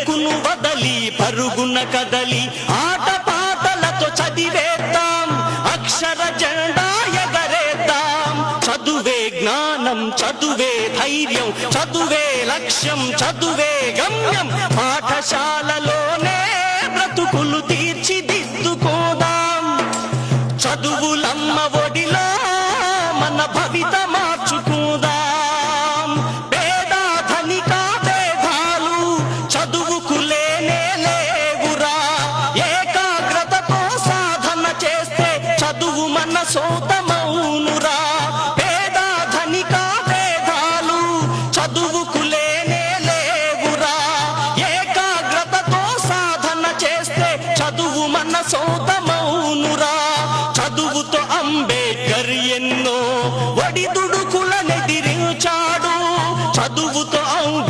చెరుకును వదలి పరుగున కదలి ఆట పాటలతో చదివేద్దాం అక్షర జెండా ఎగరేద్దాం. చదువే జ్ఞానం చదువే ధైర్యం చదువే లక్ష్యం చదువే గమ్యం. పాఠశాలలోనే బ్రతుకులు తీర్చిదిద్దుకోదాం. చదువులమ్మ సొంతమౌనురా. పేద ధనిక భేదాలు చదువుకు లేనే లేవురా. ఏకాగ్రతతో సాధన చేస్తే చదువు మన సొంతమౌనురా. చదువుతో అంబేద్కర్ ఎన్నో ఒడిదుడుకులనెదిరించాడు. చదువుతో అంబేద్కర్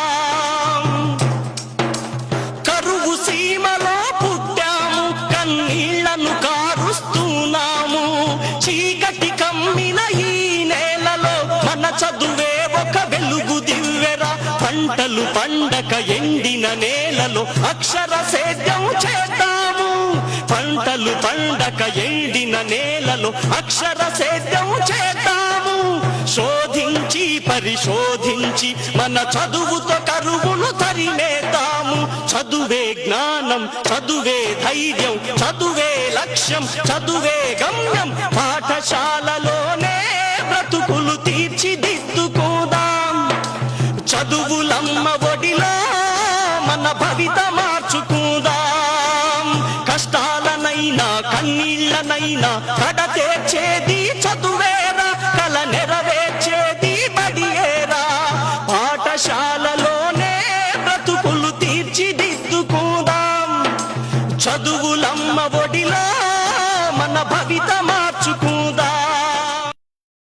పండక ఎండిన నేలలో అక్షర సేద్యం చేద్దాము. పంటలు పండక ఎండిన నేలలో అక్షర సేద్యం చేద్దాము. శోధించి పరిశోధించి మన చదువుతో కరువును తరిమేద్దాము. చదువే జ్ఞానం చదువే ధైర్యం చదువే లక్ష్యం చదువే గమ్యం. పాఠశాలలోనే బ్రతుకులు తీర్చిదిద్దుకో చదువులమ్మ ఒడిలా మన భవిత మార్చుకుందాం. కష్టాలనైనా కన్నీళ్ళనైనా కడ తెచ్చేది చదువేరా కల నెరవేర్చేది బడియేరా. పాఠశాలలోనే బ్రతుకులు తీర్చిదిద్దుకుందాం. చదువులమ్మ ఒడిలా మన భవిత మార్చుకుందాం.